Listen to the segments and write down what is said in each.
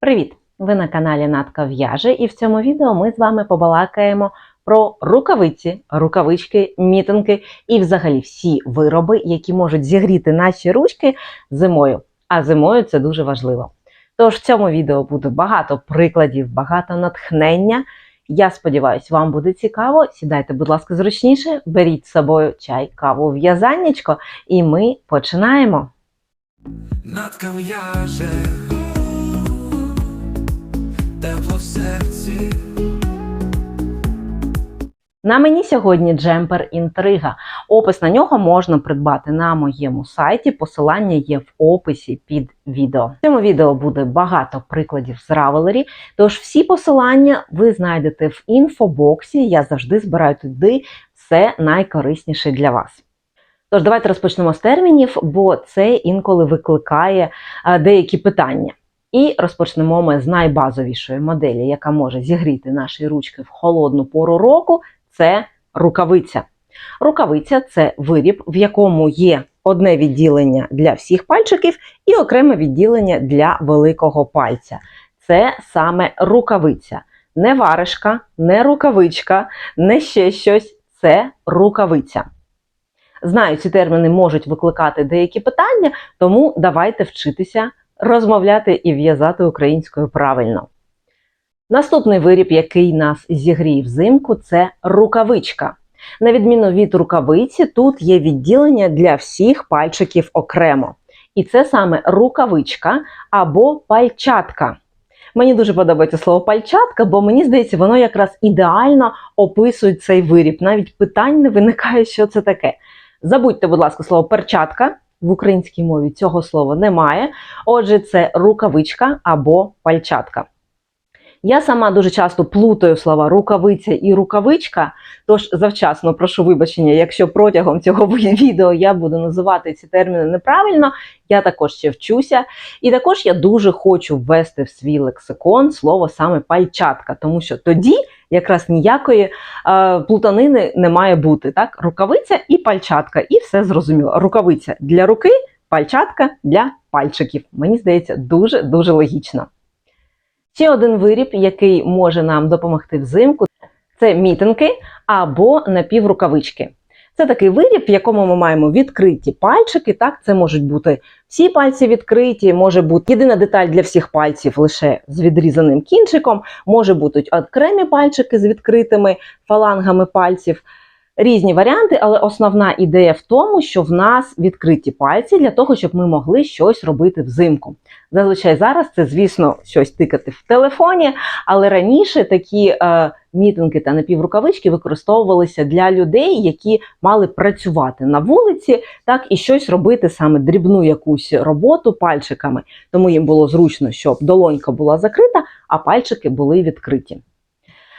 Привіт! Ви на каналі Натка В'яже, і в цьому відео ми з вами побалакаємо про рукавиці, рукавички, мітинги і взагалі всі вироби, які можуть зігріти наші ручки зимою. А зимою це дуже важливо. Тож в цьому відео буде багато прикладів, багато натхнення. Я сподіваюся, вам буде цікаво. Сідайте, будь ласка, зручніше, беріть з собою чай, каву, в'язаннячко, і ми починаємо. Натка в'яже тепло в серці. На мені сьогодні джемпер інтрига. Опис на нього можна придбати на моєму сайті. Посилання є в описі під відео. В цьому відео буде багато прикладів з Ravelry, тож всі посилання ви знайдете в інфобоксі. Я завжди збираю туди все найкорисніше для вас. Тож давайте розпочнемо з термінів, бо це інколи викликає е, деякі питання. І розпочнемо ми з найбазовішої моделі, яка може зігріти наші ручки в холодну пору року. Це рукавиця. Рукавиця це виріб, в якому є одне відділення для всіх пальчиків і окреме відділення для великого пальця. Це саме рукавиця. Не варежка, не рукавичка, не ще щось. Це рукавиця. Знаю, ці терміни можуть викликати деякі питання, тому давайте вчитися розмовляти і в'язати українською правильно. Наступний виріб, який нас зігріє взимку, це рукавичка. На відміну від рукавиці, тут є відділення для всіх пальчиків окремо. І це саме рукавичка або пальчатка. Мені дуже подобається слово пальчатка, бо мені здається, воно якраз ідеально описує цей виріб. Навіть питань не виникає, що це таке. Забудьте, будь ласка, слово перчатка. В українській мові цього слова немає. Отже, це рукавичка або пальчатка. Я сама дуже часто плутаю слова рукавиця і рукавичка, тож завчасно прошу вибачення, якщо протягом цього відео я буду називати ці терміни неправильно, я також ще вчуся. І також я дуже хочу ввести в свій лексикон слово саме пальчатка, тому що тоді якраз ніякої е, плутанини не має бути. Так? Рукавиця і пальчатка, і все зрозуміло. Рукавиця для руки, пальчатка для пальчиків. Мені здається, дуже-дуже логічно. Ще один виріб, який може нам допомогти взимку, це мітинки або напіврукавички. Це такий виріб, в якому ми маємо відкриті пальчики. Так, це можуть бути всі пальці відкриті, може бути єдина деталь для всіх пальців лише з відрізаним кінчиком, може бути окремі пальчики з відкритими фалангами пальців. Різні варіанти, але основна ідея в тому, що в нас відкриті пальці для того, щоб ми могли щось робити взимку. Зазвичай зараз це, звісно, щось тикати в телефоні, але раніше такі е, мітинги та напіврукавички використовувалися для людей, які мали працювати на вулиці, так і щось робити саме дрібну якусь роботу пальчиками. Тому їм було зручно, щоб долонька була закрита, а пальчики були відкриті.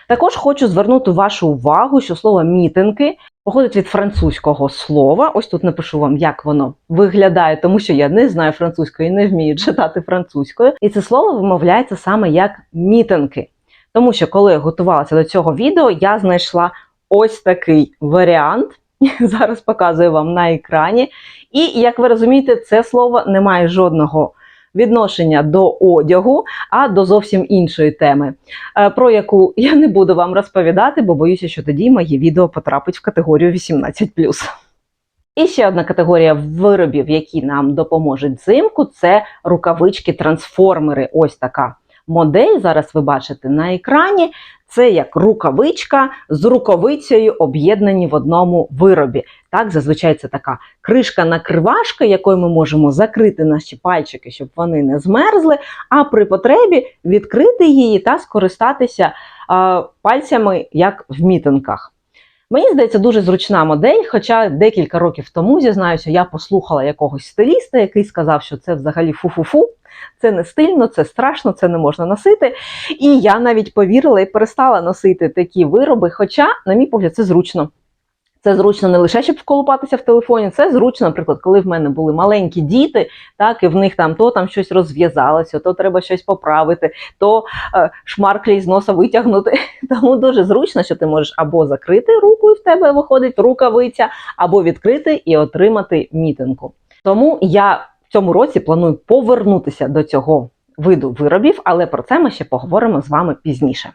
Також хочу звернути вашу увагу, що слово мітинги походить від французького слова. Ось тут напишу вам, як воно виглядає, тому що я не знаю французької, не вмію читати французькою. І це слово вимовляється саме як мітинги. Тому що, коли я готувалася до цього відео, я знайшла ось такий варіант. Зараз показую вам на екрані. І як ви розумієте, це слово не має жодного відношення до одягу, а до зовсім іншої теми, е, про яку я не буду вам розповідати, бо боюся, що тоді моє відео потрапить в категорію 18. І ще одна категорія виробів, які нам допоможуть взимку, це рукавички-трансформери. Ось така модель. Зараз ви бачите на екрані. Це як рукавичка з рукавицею об'єднані в одному виробі. Так, зазвичай це така кришка-накривашка, якою ми можемо закрити наші пальчики, щоб вони не змерзли, а при потребі відкрити її та скористатися а, пальцями, як в мітинках. Мені здається, дуже зручна модель, хоча декілька років тому, зізнаюся, я послухала якогось стиліста, який сказав, що це взагалі фу-фу-фу, це не стильно, це страшно, це не можна носити. І я навіть повірила і перестала носити такі вироби. Хоча, на мій погляд, це зручно. Це зручно не лише щоб вколупатися в телефоні, це зручно, наприклад, коли в мене були маленькі діти, так і в них там то там щось розв'язалося, то треба щось поправити, то е, шмарклі з носа витягнути. Тому дуже зручно, що ти можеш або закрити руку, і в тебе виходить рукавиця, або відкрити і отримати мітинку. Тому я в цьому році планую повернутися до цього виду виробів, але про це ми ще поговоримо з вами пізніше.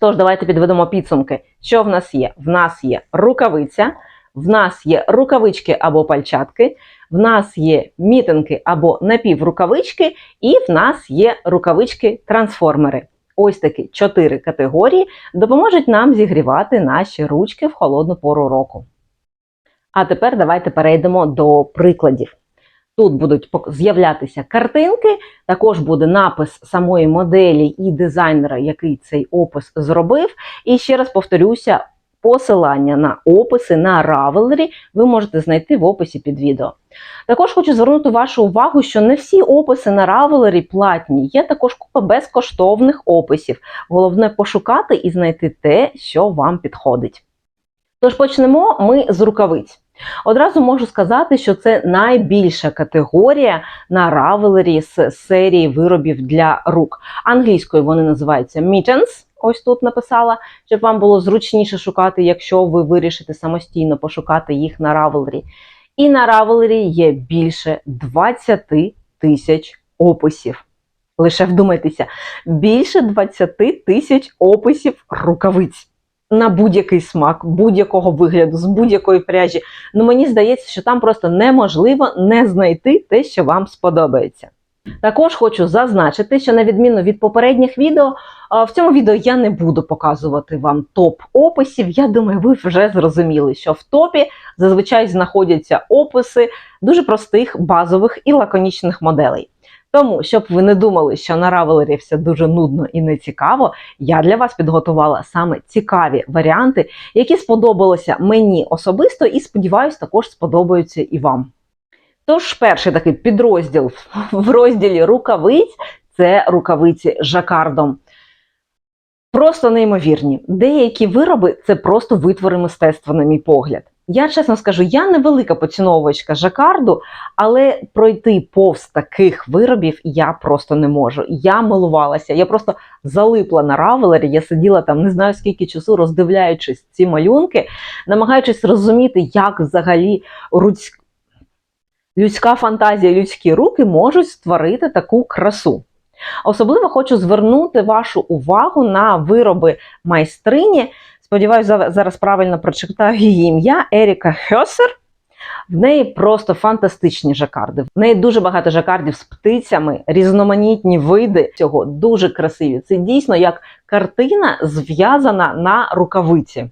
Тож, давайте підведемо підсумки, що в нас є. В нас є рукавиця, в нас є рукавички або пальчатки, в нас є мітинки або напіврукавички, і в нас є рукавички-трансформери. Ось такі чотири категорії допоможуть нам зігрівати наші ручки в холодну пору року. А тепер давайте перейдемо до прикладів. Тут будуть з'являтися картинки, також буде напис самої моделі і дизайнера, який цей опис зробив. І ще раз повторюся, посилання на описи на Ravelry ви можете знайти в описі під відео. Також хочу звернути вашу увагу, що не всі описи на Ravelry платні, є також купа безкоштовних описів. Головне пошукати і знайти те, що вам підходить. Тож почнемо ми з рукавиць. Одразу можу сказати, що це найбільша категорія на Ravelry з серії виробів для рук. Англійською вони називаються mittens, ось тут написала, щоб вам було зручніше шукати, якщо ви вирішите самостійно пошукати їх на Ravelry. І на Ravelry є більше 20 тисяч описів. Лише вдумайтеся, більше 20 тисяч описів рукавиць на будь-який смак, будь-якого вигляду, з будь-якої пряжі. Ну мені здається, що там просто неможливо не знайти те, що вам сподобається. Також хочу зазначити, що на відміну від попередніх відео, в цьому відео я не буду показувати вам топ описів. Я думаю, ви вже зрозуміли, що в топі зазвичай знаходяться описи дуже простих, базових і лаконічних моделей. Тому, щоб ви не думали, що на Ravelry все дуже нудно і не цікаво, я для вас підготувала саме цікаві варіанти, які сподобалися мені особисто, і сподіваюсь, також сподобаються і вам. Тож, перший такий підрозділ в розділі рукавиць це рукавиці жакардом. Просто неймовірні. Деякі вироби це просто витвори мистецтва, на мій погляд. Я чесно скажу, я невелика поціновувачка жакарду, але пройти повз таких виробів я просто не можу. Я милувалася, я просто залипла на равелері. Я сиділа там не знаю скільки часу, роздивляючись ці малюнки, намагаючись розуміти, як взагалі людська фантазія, людські руки можуть створити таку красу. Особливо хочу звернути вашу увагу на вироби майстрині. Сподіваюся, зараз правильно прочитаю її ім'я Еріка Хьосер. В неї просто фантастичні жакарди. В неї дуже багато жакардів з птицями, різноманітні види цього дуже красиві. Це дійсно як картина зв'язана на рукавиці.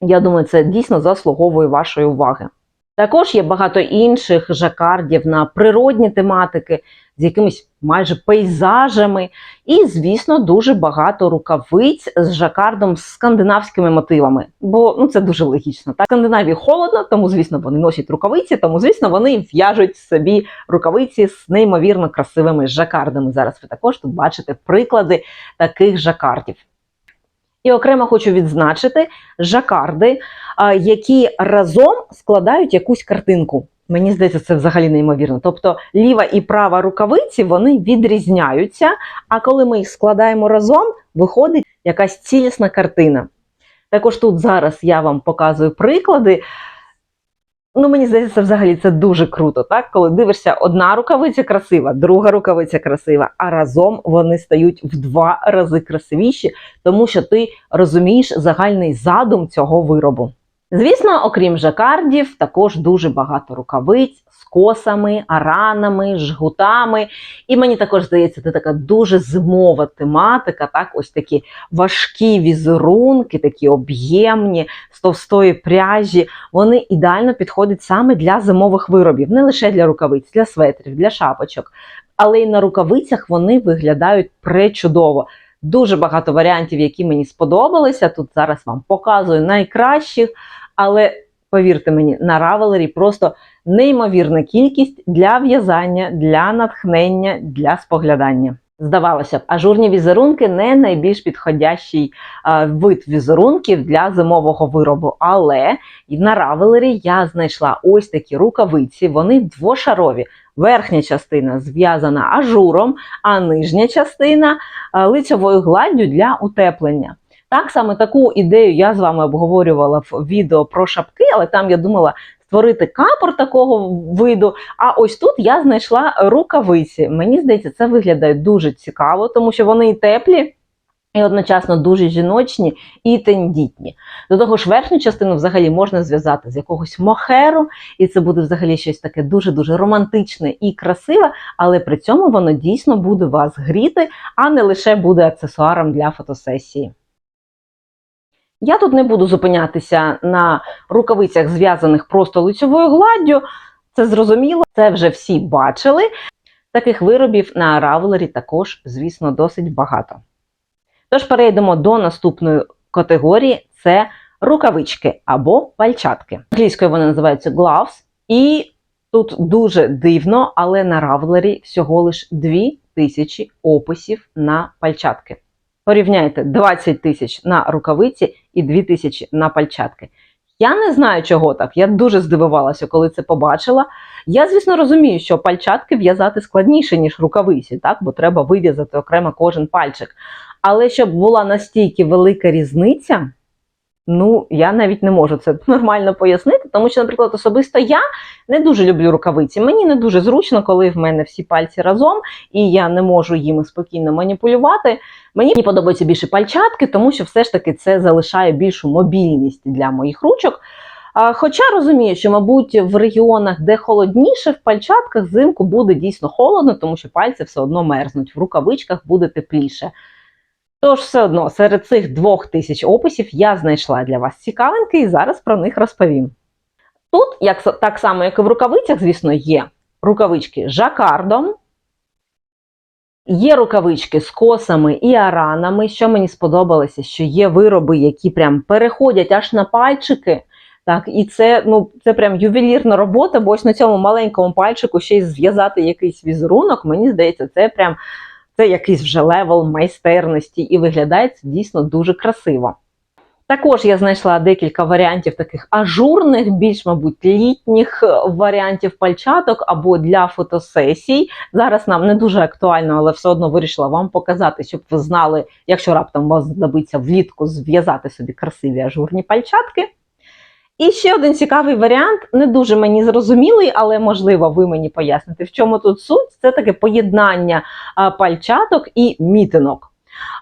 Я думаю, це дійсно заслуговує вашої уваги. Також є багато інших жакардів на природні тематики з якимись майже пейзажами, і, звісно, дуже багато рукавиць з жакардом з скандинавськими мотивами. Бо ну це дуже логічно. Так, Скандинавії холодно, тому звісно вони носять рукавиці, тому звісно вони в'яжуть собі рукавиці з неймовірно красивими жакардами. Зараз ви також тут бачите приклади таких жакардів. І окремо хочу відзначити жакарди, які разом складають якусь картинку. Мені здається, це взагалі неймовірно. Тобто ліва і права рукавиці вони відрізняються, а коли ми їх складаємо разом, виходить якась цілісна картина. Також тут зараз я вам показую приклади. Ну, мені здається, взагалі це дуже круто, так? Коли дивишся, одна рукавиця красива, друга рукавиця красива, а разом вони стають в два рази красивіші, тому що ти розумієш загальний задум цього виробу. Звісно, окрім жакардів, також дуже багато рукавиць з косами, аранами, жгутами. І мені також здається, це така дуже зимова тематика. Так, ось такі важкі візерунки, такі об'ємні з товстої пряжі. Вони ідеально підходять саме для зимових виробів, не лише для рукавиць, для светрів, для шапочок. Але й на рукавицях вони виглядають пречудово. Дуже багато варіантів, які мені сподобалися. Тут зараз вам показую найкращих, але повірте мені, на Ravelry просто неймовірна кількість для в'язання, для натхнення, для споглядання. Здавалося б, ажурні візерунки не найбільш підходящий а, вид візерунків для зимового виробу. Але на Ravelry я знайшла ось такі рукавиці, вони двошарові. Верхня частина зв'язана ажуром, а нижня частина а, лицьовою гладдю для утеплення. Так саме таку ідею я з вами обговорювала в відео про шапки, але там я думала створити капор такого виду. А ось тут я знайшла рукавиці. Мені здається, це виглядає дуже цікаво, тому що вони і теплі. І одночасно дуже жіночні і тендітні. До того ж, верхню частину взагалі можна зв'язати з якогось мохеру, і це буде взагалі щось таке дуже-дуже романтичне і красиве, але при цьому воно дійсно буде вас гріти, а не лише буде аксесуаром для фотосесії. Я тут не буду зупинятися на рукавицях, зв'язаних просто лицьовою гладдю. Це зрозуміло, це вже всі бачили. Таких виробів на Равлері також, звісно, досить багато. Тож перейдемо до наступної категорії: це рукавички або пальчатки. Англійською вони називаються gloves, і тут дуже дивно, але на Равлері всього лиш 2000 описів на пальчатки. Порівняйте 20 тисяч на рукавиці і 2 тисячі на пальчатки. Я не знаю, чого так. Я дуже здивувалася, коли це побачила. Я, звісно, розумію, що пальчатки в'язати складніше, ніж рукавиці, так? бо треба вив'язати окремо кожен пальчик. Але щоб була настільки велика різниця, ну я навіть не можу це нормально пояснити, тому що, наприклад, особисто я не дуже люблю рукавиці. Мені не дуже зручно, коли в мене всі пальці разом, і я не можу їми спокійно маніпулювати. Мені подобаються більше пальчатки, тому що все ж таки це залишає більшу мобільність для моїх ручок. Хоча розумію, що, мабуть, в регіонах, де холодніше, в пальчатках взимку буде дійсно холодно, тому що пальці все одно мерзнуть, в рукавичках буде тепліше. Тож, все одно, серед цих двох тисяч описів я знайшла для вас цікавинки і зараз про них розповім. Тут, як, так само, як і в рукавицях, звісно, є рукавички з жакардом, є рукавички з косами і аранами. Що мені сподобалося, що є вироби, які прям переходять аж на пальчики. Так, і це ну це прям ювелірна робота, бо ось на цьому маленькому пальчику ще й зв'язати якийсь візерунок. Мені здається, це прям це якийсь вже левел майстерності, і виглядає це дійсно дуже красиво. Також я знайшла декілька варіантів таких ажурних, більш, мабуть, літніх е, варіантів пальчаток або для фотосесій. Зараз нам не дуже актуально, але все одно вирішила вам показати, щоб ви знали, якщо раптом вас знадобиться влітку зв'язати собі красиві ажурні пальчатки. І ще один цікавий варіант, не дуже мені зрозумілий, але можливо ви мені поясните, в чому тут суть. Це таке поєднання пальчаток і мітинок.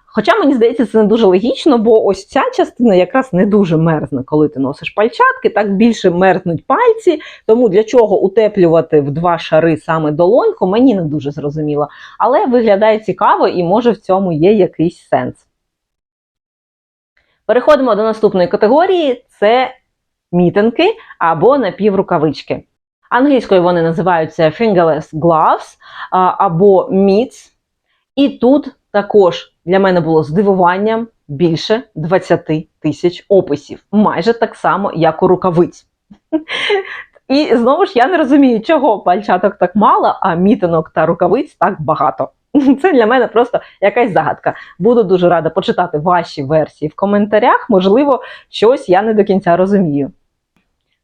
Хоча мені здається, це не дуже логічно, бо ось ця частина якраз не дуже мерзне, коли ти носиш пальчатки, так більше мерзнуть пальці. Тому для чого утеплювати в два шари саме долоньку, мені не дуже зрозуміло. Але виглядає цікаво і може в цьому є якийсь сенс. Переходимо до наступної категорії: це мітинки або напіврукавички. Англійською вони називаються fingerless gloves або mitts. І тут також для мене було здивуванням більше 20 тисяч описів, майже так само, як у рукавиць. І знову ж я не розумію, чого пальчаток так мало, а мітинок та рукавиць так багато. Це для мене просто якась загадка. Буду дуже рада почитати ваші версії в коментарях. Можливо, щось я не до кінця розумію.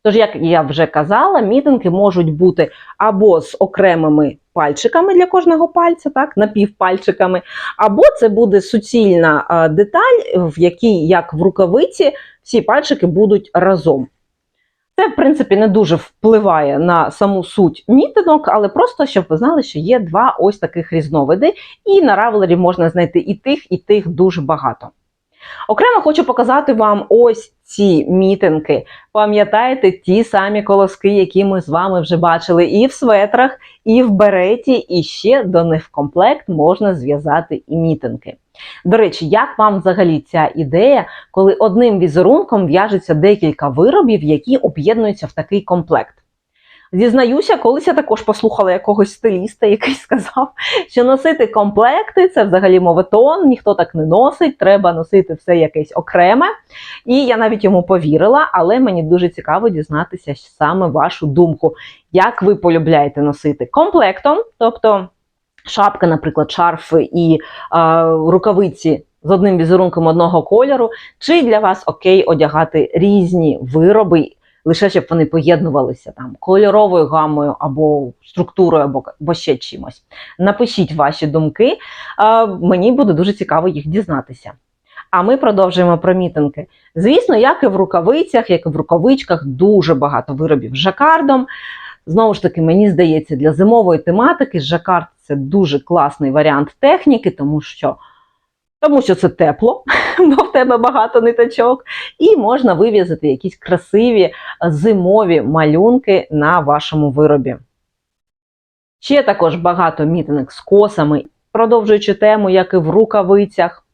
Тож, як я вже казала, мітинги можуть бути або з окремими пальчиками для кожного пальця, так, напівпальчиками, або це буде суцільна деталь, в якій, як в рукавиці, всі пальчики будуть разом. Це, в принципі, не дуже впливає на саму суть мітинок, але просто щоб ви знали, що є два ось таких різновиди, і на равелері можна знайти і тих, і тих дуже багато. Окремо хочу показати вам ось ці мітинки. Пам'ятаєте ті самі колоски, які ми з вами вже бачили і в светрах, і в береті, і ще до них в комплект можна зв'язати і мітинки. До речі, як вам взагалі ця ідея, коли одним візерунком в'яжеться декілька виробів, які об'єднуються в такий комплект? Зізнаюся, колись я також послухала якогось стиліста, який сказав, що носити комплекти це взагалі моветон, ніхто так не носить, треба носити все якесь окреме. І я навіть йому повірила, але мені дуже цікаво дізнатися саме вашу думку, як ви полюбляєте носити комплектом, тобто шапка, наприклад, шарфи і е, рукавиці. З одним візерунком одного кольору, чи для вас окей одягати різні вироби лише щоб вони поєднувалися там кольоровою гамою або структурою, або, або ще чимось. Напишіть ваші думки, мені буде дуже цікаво їх дізнатися. А ми продовжуємо про мітинги. Звісно, як і в рукавицях, як і в рукавичках, дуже багато виробів жакардом. Знову ж таки, мені здається, для зимової тематики жакард це дуже класний варіант техніки, тому що, тому що це тепло, бо в тебе багато ниточок, і можна вив'язати якісь красиві зимові малюнки на вашому виробі. Ще також багато мітинок з косами, продовжуючи тему, як і в рукавицях.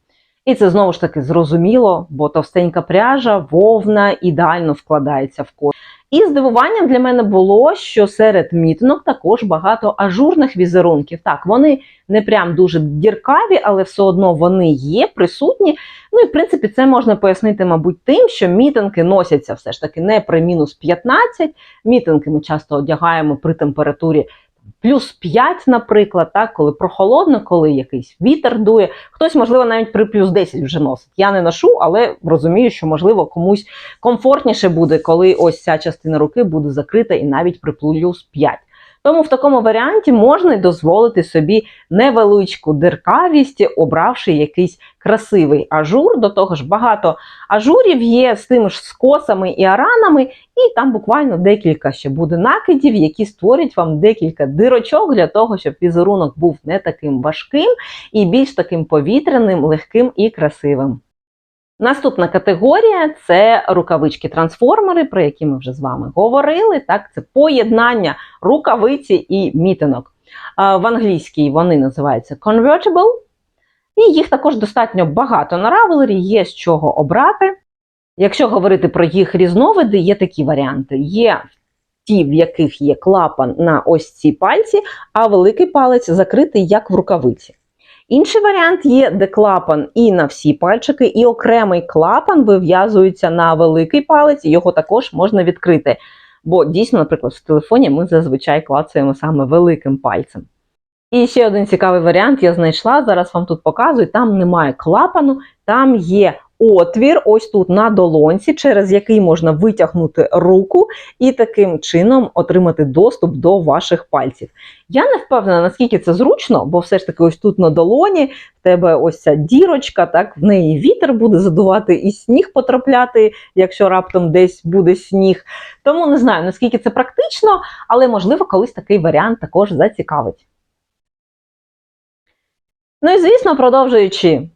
І це знову ж таки зрозуміло, бо товстенька пряжа, вовна ідеально вкладається в кос. І здивуванням для мене було, що серед мітинок також багато ажурних візерунків. Так, вони не прям дуже діркаві, але все одно вони є, присутні. Ну і в принципі це можна пояснити, мабуть, тим, що мітинки носяться все ж таки не при мінус 15. Мітинки ми часто одягаємо при температурі плюс 5, наприклад, так, коли прохолодно, коли якийсь вітер дує. Хтось, можливо, навіть при плюс 10 вже носить. Я не ношу, але розумію, що, можливо, комусь комфортніше буде, коли ось ця частина руки буде закрита і навіть при плюс 5. Тому в такому варіанті можна дозволити собі невеличку диркавість, обравши якийсь красивий ажур. До того ж, багато ажурів є з тими ж скосами і аранами, і там буквально декілька ще буде накидів, які створять вам декілька дирочок для того, щоб візерунок був не таким важким і більш таким повітряним, легким і красивим. Наступна категорія це рукавички-трансформери, про які ми вже з вами говорили. Так, це поєднання рукавиці і мітинок. В англійській вони називаються convertible, і їх також достатньо багато на Ravelry, є з чого обрати. Якщо говорити про їх різновиди, є такі варіанти. Є ті, в яких є клапан на ось ці пальці, а великий палець закритий як в рукавиці. Інший варіант є, де клапан і на всі пальчики, і окремий клапан вив'язується на великий палець, його також можна відкрити. Бо дійсно, наприклад, в телефоні ми зазвичай клацаємо саме великим пальцем. І ще один цікавий варіант я знайшла. Зараз вам тут показую. Там немає клапану, там є отвір, ось тут на долонці, через який можна витягнути руку і таким чином отримати доступ до ваших пальців. Я не впевнена, наскільки це зручно, бо все ж таки, ось тут на долоні в тебе ось ця дірочка, так в неї вітер буде задувати і сніг потрапляти, якщо раптом десь буде сніг. Тому не знаю, наскільки це практично, але можливо колись такий варіант також зацікавить. Ну і звісно, продовжуючи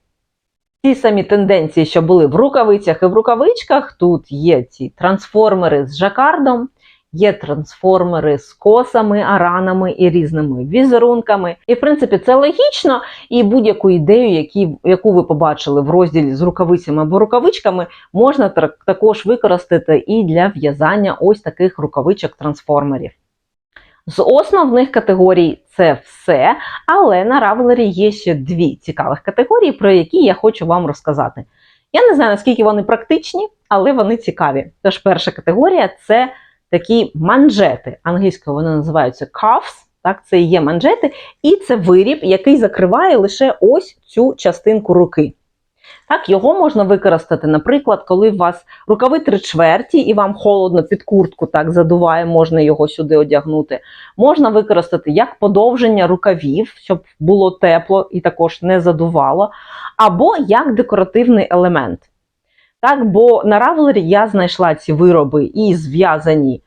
ті самі тенденції, що були в рукавицях і в рукавичках, тут є ці трансформери з жакардом, є трансформери з косами, аранами і різними візерунками. І, в принципі, це логічно, і будь-яку ідею, які, яку ви побачили в розділі з рукавицями або рукавичками, можна також використати і для в'язання ось таких рукавичок-трансформерів. З основних категорій це все, але на Ravelry є ще дві цікавих категорії, про які я хочу вам розказати. Я не знаю, наскільки вони практичні, але вони цікаві. Тож перша категорія це такі манжети. Англійською вони називаються cuffs, так, це є манжети, і це виріб, який закриває лише ось цю частинку руки. Так, його можна використати, наприклад, коли у вас рукави три чверті і вам холодно під куртку так задуває, можна його сюди одягнути. Можна використати як подовження рукавів, щоб було тепло і також не задувало, або як декоративний елемент. Так, бо на Ravelry я знайшла ці вироби і зв'язані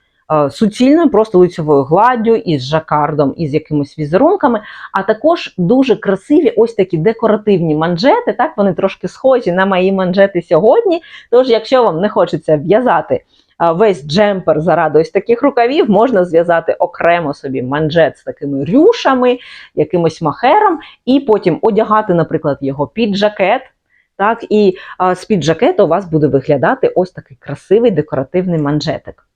суцільною, просто лицьовою гладдю, із жакардом, і з якимись візерунками, а також дуже красиві ось такі декоративні манжети. Так, вони трошки схожі на мої манжети сьогодні. Тож, якщо вам не хочеться в'язати весь джемпер заради ось таких рукавів, можна зв'язати окремо собі манжет з такими рюшами, якимось махером, і потім одягати, наприклад, його під жакет. Так, і а, з-під жакету у вас буде виглядати ось такий красивий декоративний манжетик.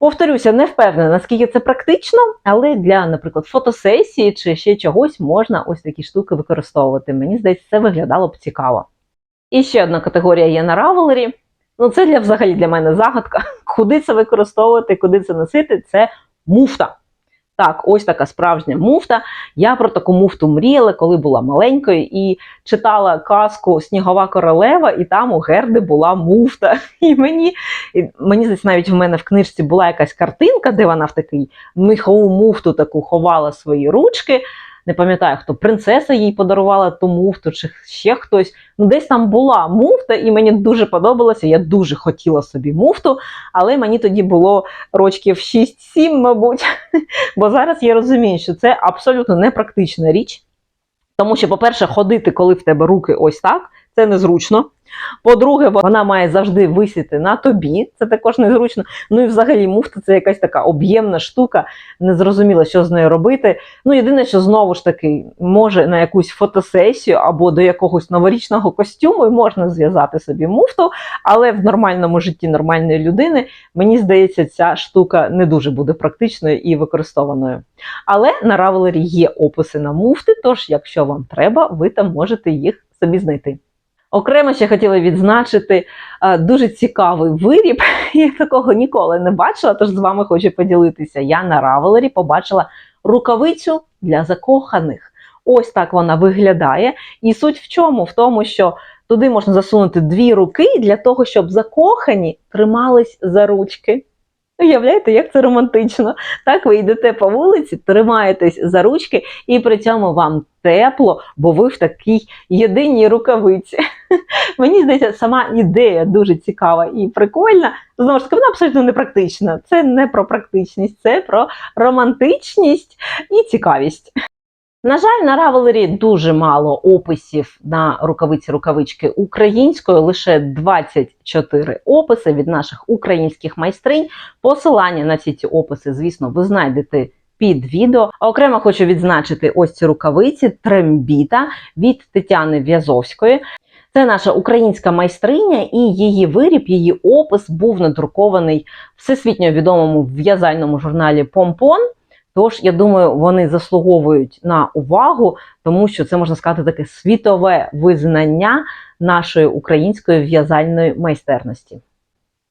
Повторюся, не впевнена, наскільки це практично, але для, наприклад, фотосесії чи ще чогось можна ось такі штуки використовувати. Мені здається, це виглядало б цікаво. І ще одна категорія є на Ravelry. Ну, це для взагалі для мене загадка. Куди це використовувати, куди це носити, це муфта. Так, ось така справжня муфта. Я про таку муфту мріяла, коли була маленькою, і читала казку Снігова королева, і там у Герди була муфта. І мені, і мені здається, навіть в мене в книжці була якась картинка, де вона в такий міхову муфту таку ховала свої ручки. Не пам'ятаю, хто принцеса їй подарувала ту муфту, чи ще хтось. Ну, десь там була муфта, і мені дуже подобалося. Я дуже хотіла собі муфту, але мені тоді було рочків 6-7, мабуть. Бо зараз я розумію, що це абсолютно непрактична річ. Тому що, по-перше, ходити, коли в тебе руки ось так, це незручно. По-друге, вона має завжди висіти на тобі, це також незручно. Ну і взагалі муфта це якась така об'ємна штука, незрозуміло, що з нею робити. Ну, єдине, що знову ж таки, може на якусь фотосесію або до якогось новорічного костюму і можна зв'язати собі муфту, але в нормальному житті нормальної людини, мені здається, ця штука не дуже буде практичною і використованою. Але на Ravelry є описи на муфти, тож, якщо вам треба, ви там можете їх собі знайти. Окремо ще хотіла відзначити е, дуже цікавий виріб. Я такого ніколи не бачила, тож з вами хочу поділитися. Я на Ravelry побачила рукавицю для закоханих. Ось так вона виглядає. І суть в чому? В тому, що туди можна засунути дві руки для того, щоб закохані тримались за ручки. Уявляєте, як це романтично? Так, ви йдете по вулиці, тримаєтесь за ручки, і при цьому вам тепло, бо ви в такій єдиній рукавиці. Мені здається, сама ідея дуже цікава і прикольна. Знову ж таки, вона абсолютно не практична. Це не про практичність, це про романтичність і цікавість. На жаль, на Ravelry дуже мало описів на рукавиці-рукавички українською, лише 24 описи від наших українських майстринь. Посилання на всі ці описи, звісно, ви знайдете під відео. А окремо хочу відзначити ось ці рукавиці трембіта від Тетяни В'язовської. Це наша українська майстриня, і її виріб, її опис був надрукований всесвітньо відомому в'язальному журналі Помпон. Тож, я думаю, вони заслуговують на увагу, тому що це можна сказати таке світове визнання нашої української в'язальної майстерності.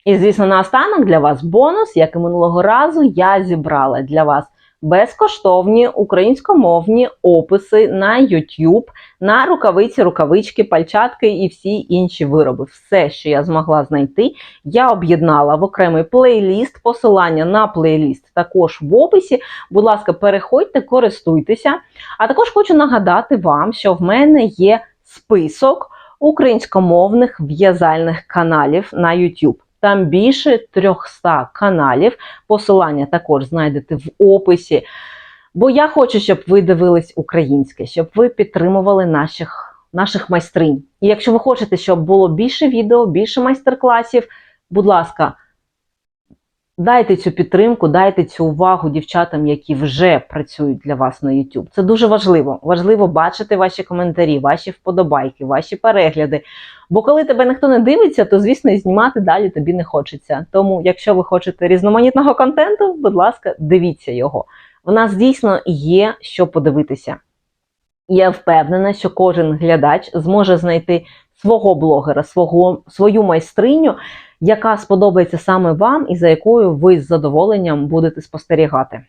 І, звісно, наостанок для вас бонус, як і минулого разу, я зібрала для вас безкоштовні українськомовні описи на YouTube, на рукавиці, рукавички, пальчатки і всі інші вироби. Все, що я змогла знайти, я об'єднала в окремий плейліст. Посилання на плейліст також в описі. Будь ласка, переходьте, користуйтеся. А також хочу нагадати вам, що в мене є список українськомовних в'язальних каналів на YouTube. Там більше 300 каналів. Посилання також знайдете в описі. Бо я хочу, щоб ви дивились українське, щоб ви підтримували наших, наших майстринь. І якщо ви хочете, щоб було більше відео, більше майстер-класів, будь ласка, дайте цю підтримку, дайте цю увагу дівчатам, які вже працюють для вас на YouTube. Це дуже важливо. Важливо бачити ваші коментарі, ваші вподобайки, ваші перегляди. Бо коли тебе ніхто не дивиться, то звісно і знімати далі тобі не хочеться. Тому, якщо ви хочете різноманітного контенту, будь ласка, дивіться його. В нас дійсно є що подивитися. Я впевнена, що кожен глядач зможе знайти свого блогера, свого, свою майстриню, яка сподобається саме вам і за якою ви з задоволенням будете спостерігати.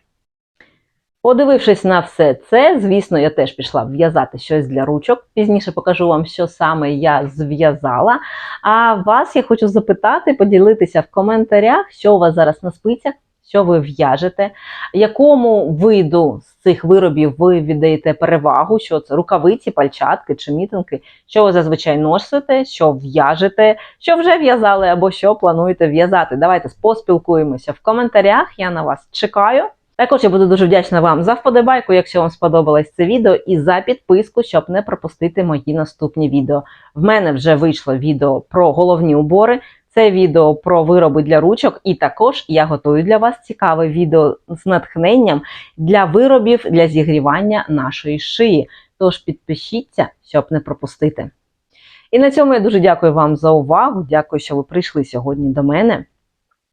Подивившись на все це, звісно, я теж пішла в'язати щось для ручок. Пізніше покажу вам, що саме я зв'язала. А вас я хочу запитати, поділитися в коментарях, що у вас зараз на спицях, що ви в'яжете, якому виду з цих виробів ви віддаєте перевагу, що це рукавиці, пальчатки чи мітинки, що ви зазвичай носите, що в'яжете, що вже в'язали або що плануєте в'язати. Давайте поспілкуємося в коментарях. Я на вас чекаю. Також я буду дуже вдячна вам за вподобайку, якщо вам сподобалось це відео, і за підписку, щоб не пропустити мої наступні відео. В мене вже вийшло відео про головні убори. Це відео про вироби для ручок, і також я готую для вас цікаве відео з натхненням для виробів для зігрівання нашої шиї. Тож підпишіться, щоб не пропустити. І на цьому я дуже дякую вам за увагу. Дякую, що ви прийшли сьогодні до мене.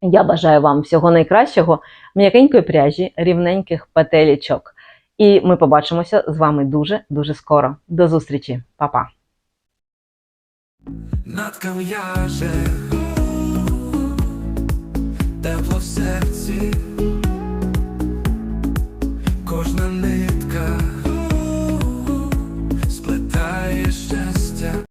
Я бажаю вам всього найкращого, м'якенької пряжі, рівненьких петелічок. І ми побачимося з вами дуже дуже скоро. До зустрічі, Па-па! В'яже тепло в серці, кожна